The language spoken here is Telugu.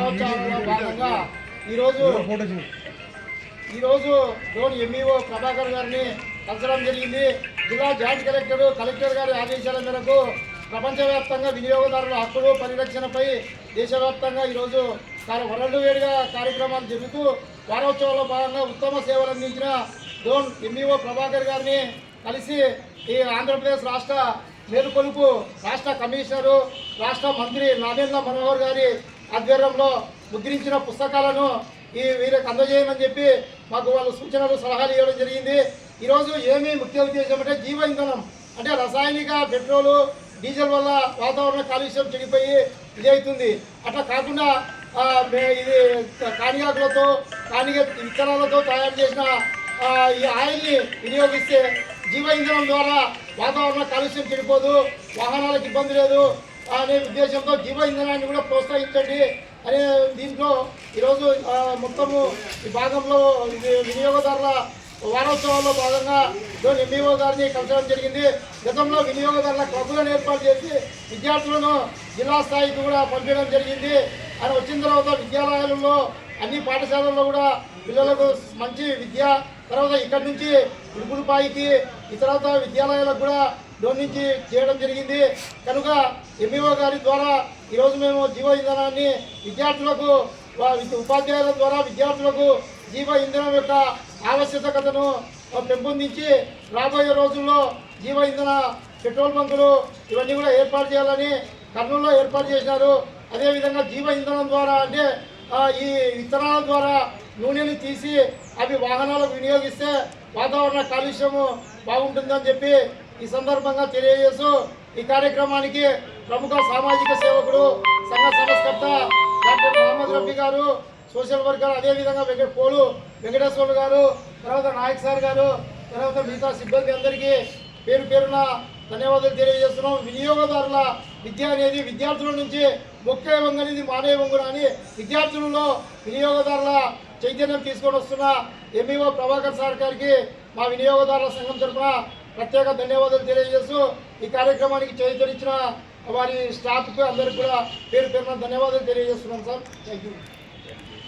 వారోత్సవాలలో భాగంగా ఈరోజు ఈరోజు లోన్ ఎంఈఓ ప్రభాకర్ గారిని కలచడం జరిగింది. జిల్లా జాయింట్ కలెక్టర్ కలెక్టర్ గారి ఆదేశాల మేరకు ప్రపంచవ్యాప్తంగా వినియోగదారుల హక్కులు పరిరక్షణపై దేశవ్యాప్తంగా ఈరోజు వరల్డ్ వేడిగా కార్యక్రమాలు జరుగుతూ వారోత్సవాల్లో భాగంగా ఉత్తమ సేవలు అందించిన డోన్ ఎంఈఓ ప్రభాకర్ గారిని కలిసి ఈ ఆంధ్రప్రదేశ్ రాష్ట్ర మేలుకొలుపు రాష్ట్ర కమిషనరు రాష్ట్ర మంత్రి నాగేంద్ర మనోహర్ గారి ఆధ్వర్యంలో ముద్రించిన పుస్తకాలను ఈ వీరికి అందజేయమని చెప్పి మాకు వాళ్ళు సూచనలు సలహాలు ఇవ్వడం జరిగింది. ఈరోజు ఏమీ ముఖ్య ఉద్దేశం అంటే జీవ ఇంధనం. అంటే రసాయనిక పెట్రోలు డీజిల్ వల్ల వాతావరణ కాలుష్యం చెడిపోయి ఇదవుతుంది అట్లా కాకుండా ఇది కానియాకులతో కానిగ విత్తనాలతో తయారు చేసిన ఈ ఆయిల్ని వినియోగిస్తే జీవ ఇంధనం ద్వారా వాతావరణ కాలుష్యం చెడిపోదు వాహనాలకు ఇబ్బంది లేదు. అనే ఉద్దేశంతో జీవ ఇంధనాన్ని కూడా ప్రోత్సహించండి అనే దీంట్లో ఈరోజు మొత్తము ఈ భాగంలో వినియోగదారుల వారోత్సవాల్లో భాగంగా జోన్ ఎంఈఓ గారిని కలచడం జరిగింది. గతంలో వినియోగదారుల క్లబ్లను ఏర్పాటు చేసి విద్యార్థులను జిల్లా స్థాయికి కూడా పంపించడం జరిగింది. ఆయన వచ్చిన తర్వాత విద్యాలయాలలో అన్ని పాఠశాలల్లో కూడా పిల్లలకు మంచి విద్య తర్వాత ఇక్కడి నుంచి ఇడుపులపాయికి ఈ తర్వాత విద్యాలయాలకు కూడా నుంచి చేయడం జరిగింది. కనుక ఎంఈఓ గారి ద్వారా ఈరోజు మేము జీవ ఇంధనాన్ని విద్యార్థులకు ఉపాధ్యాయుల ద్వారా విద్యార్థులకు జీవ ఇంధనం యొక్క ఆవశ్యకతను పెంపొందించి రాబోయే రోజుల్లో జీవ ఇంధన పెట్రోల్ బంకులు ఇవన్నీ కూడా ఏర్పాటు చేయాలని కర్నూలులో ఏర్పాటు చేసినారు అదేవిధంగా జీవ ఇంధనం ద్వారా అంటే ఈ విత్తనాల ద్వారా నూనెని తీసి అవి వాహనాలకు వినియోగిస్తే వాతావరణ కాలుష్యము బాగుంటుందని చెప్పి ఈ సందర్భంగా తెలియజేస్తూ ఈ కార్యక్రమానికి ప్రముఖ సామాజిక సేవకుడు సంఘ సంస్కర్త డాక్టర్ మహమ్మద్ రఫీ గారు సోషల్ వర్కర్ అదేవిధంగా వెంకట పోలు వెంకటేశ్వర్లు గారు తర్వాత నాయక్ సార్ గారు తర్వాత మిగతా సిబ్బంది అందరికీ పేరు పేరున ధన్యవాదాలు తెలియజేస్తున్నాం. వినియోగదారుల విద్య అనేది విద్యార్థుల నుంచి ముఖ్య వంగు అనేది మానే వంగున అని విద్యార్థులలో వినియోగదారుల చైతన్యం తీసుకొని వస్తున్న ఎంఈఓ ప్రభాకర్ సార్ గారికి మా వినియోగదారుల సంఘం తరఫున ప్రత్యేక ధన్యవాదాలు తెలియజేస్తూ ఈ కార్యక్రమానికి చైతన్యించిన వారి స్టాఫ్కి అందరికీ కూడా పేరు పేరున ధన్యవాదాలు తెలియజేస్తున్నాను సార్. Thank you